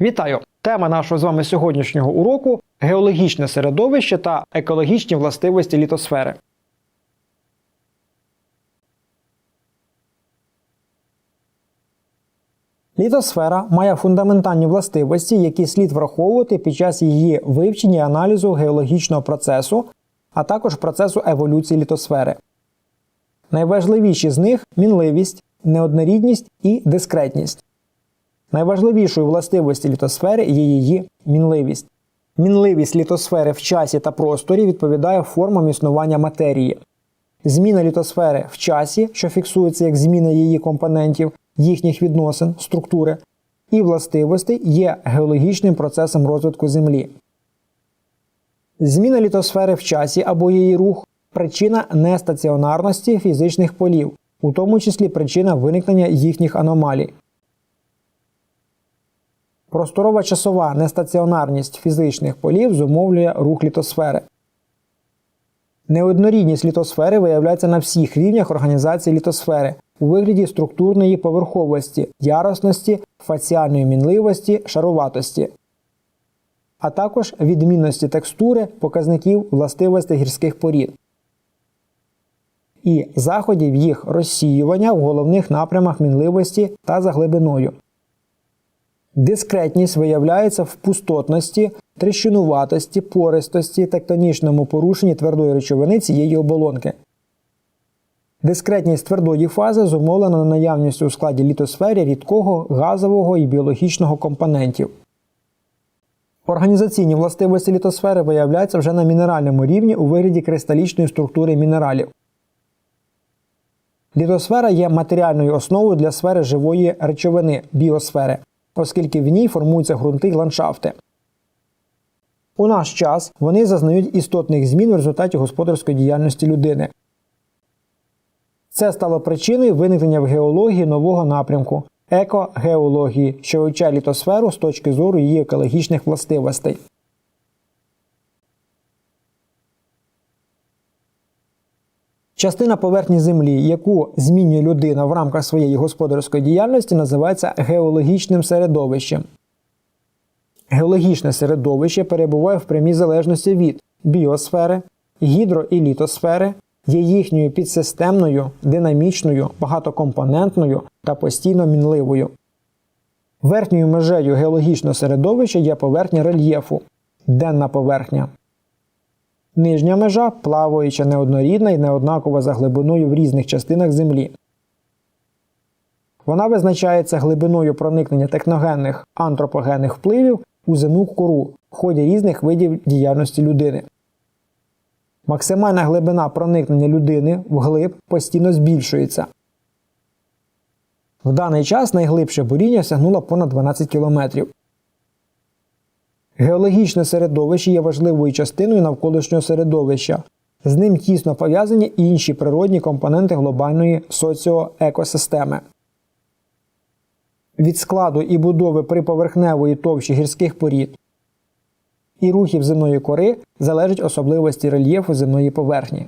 Вітаю! Тема нашого з вами сьогоднішнього уроку геологічне середовище та екологічні властивості літосфери. Літосфера має фундаментальні властивості, які слід враховувати під час її вивчення і аналізу геологічного процесу, а також процесу еволюції літосфери. Найважливіші з них мінливість, неоднорідність і дискретність. Найважливішою властивості літосфери є її мінливість. Мінливість літосфери в часі та просторі відповідає формам існування матерії. Зміна літосфери в часі, що фіксується як зміна її компонентів, їхніх відносин, структури і властивостей, є геологічним процесом розвитку Землі. Зміна літосфери в часі або її рух причина нестаціонарності фізичних полів, у тому числі причина виникнення їхніх аномалій. Просторова часова нестаціонарність фізичних полів зумовлює рух літосфери. Неоднорідність літосфери виявляється на всіх рівнях організації літосфери у вигляді структурної поверховості, ярусності, фаціальної мінливості, шаруватості, а також відмінності текстури показників властивостей гірських порід і заходів їх розсіювання в головних напрямах мінливості та за глибиною. Дискретність виявляється в пустотності, тріщинуватості, пористості, тектонічному порушенні твердої речовини цієї оболонки. Дискретність твердої фази зумовлена наявністю у складі літосфери рідкого газового і біологічного компонентів. Організаційні властивості літосфери виявляються вже на мінеральному рівні у вигляді кристалічної структури мінералів. Літосфера є матеріальною основою для сфери живої речовини біосфери, оскільки в ній формуються ґрунти й ландшафти. У наш час вони зазнають істотних змін в результаті господарської діяльності людини. Це стало причиною виникнення в геології нового напрямку екогеології, що вивчає літосферу з точки зору її екологічних властивостей. Частина поверхні Землі, яку змінює людина в рамках своєї господарської діяльності, називається геологічним середовищем. Геологічне середовище перебуває в прямій залежності від біосфери, гідро- і літосфери, є їхньою підсистемною, динамічною, багатокомпонентною та постійно мінливою. Верхньою межею геологічного середовища є поверхня рельєфу денна поверхня. Нижня межа плаваюча неоднорідна і неоднакова за глибиною в різних частинах Землі. Вона визначається глибиною проникнення техногенних антропогенних впливів у земну кору в ході різних видів діяльності людини. Максимальна глибина проникнення людини вглиб постійно збільшується. В даний час найглибше буріння сягнуло понад 12 кілометрів. Геологічне середовище є важливою частиною навколишнього середовища. З ним тісно пов'язані інші природні компоненти глобальної соціоекосистеми. Від складу і будови приповерхневої товщі гірських порід і рухів земної кори залежать особливості рельєфу земної поверхні.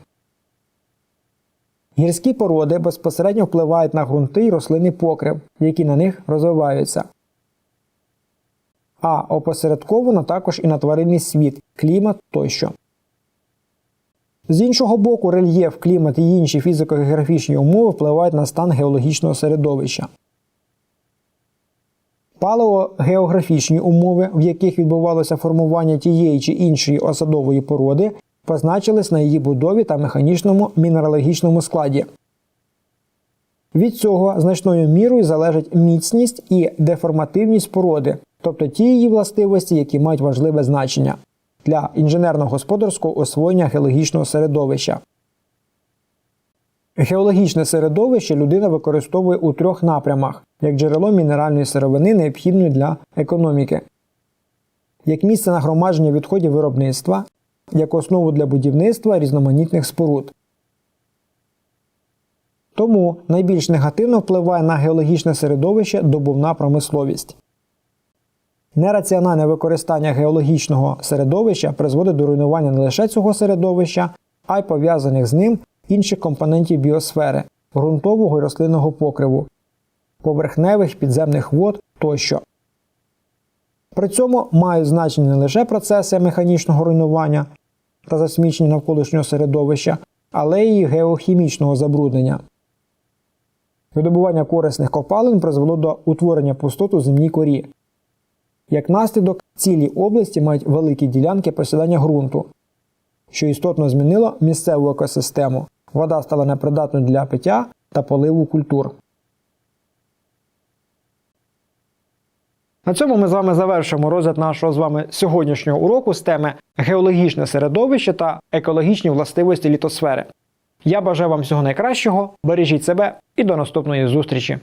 Гірські породи безпосередньо впливають на ґрунти й рослинний покрив, які на них розвиваються а опосередковано також і на тваринний світ, клімат тощо. З іншого боку, рельєф, клімат і інші фізико-географічні умови впливають на стан геологічного середовища. Палеогеографічні умови, в яких відбувалося формування тієї чи іншої осадової породи, позначились на її будові та механічному мінералогічному складі. Від цього значною мірою залежить міцність і деформативність породи, тобто ті її властивості, які мають важливе значення для інженерно-господарського освоєння геологічного середовища. Геологічне середовище людина використовує у трьох напрямах як джерело мінеральної сировини, необхідної для економіки, як місце нагромадження відходів виробництва, як основу для будівництва різноманітних споруд. Тому найбільш негативно впливає на геологічне середовище добувна промисловість. Нераціональне використання геологічного середовища призводить до руйнування не лише цього середовища, а й пов'язаних з ним інших компонентів біосфери, ґрунтового і рослинного покриву, поверхневих підземних вод тощо. При цьому мають значення не лише процеси механічного руйнування та засмічення навколишнього середовища, але й геохімічного забруднення. Видобування корисних копалин призвело до утворення пустот у земній корі. Як наслідок, цілі області мають великі ділянки просідання ґрунту, що істотно змінило місцеву екосистему. Вода стала непридатною для пиття та поливу культур. На цьому ми з вами завершимо розгляд нашого з вами сьогоднішнього уроку з теми геологічне середовище та екологічні властивості літосфери. Я бажаю вам всього найкращого, бережіть себе і до наступної зустрічі!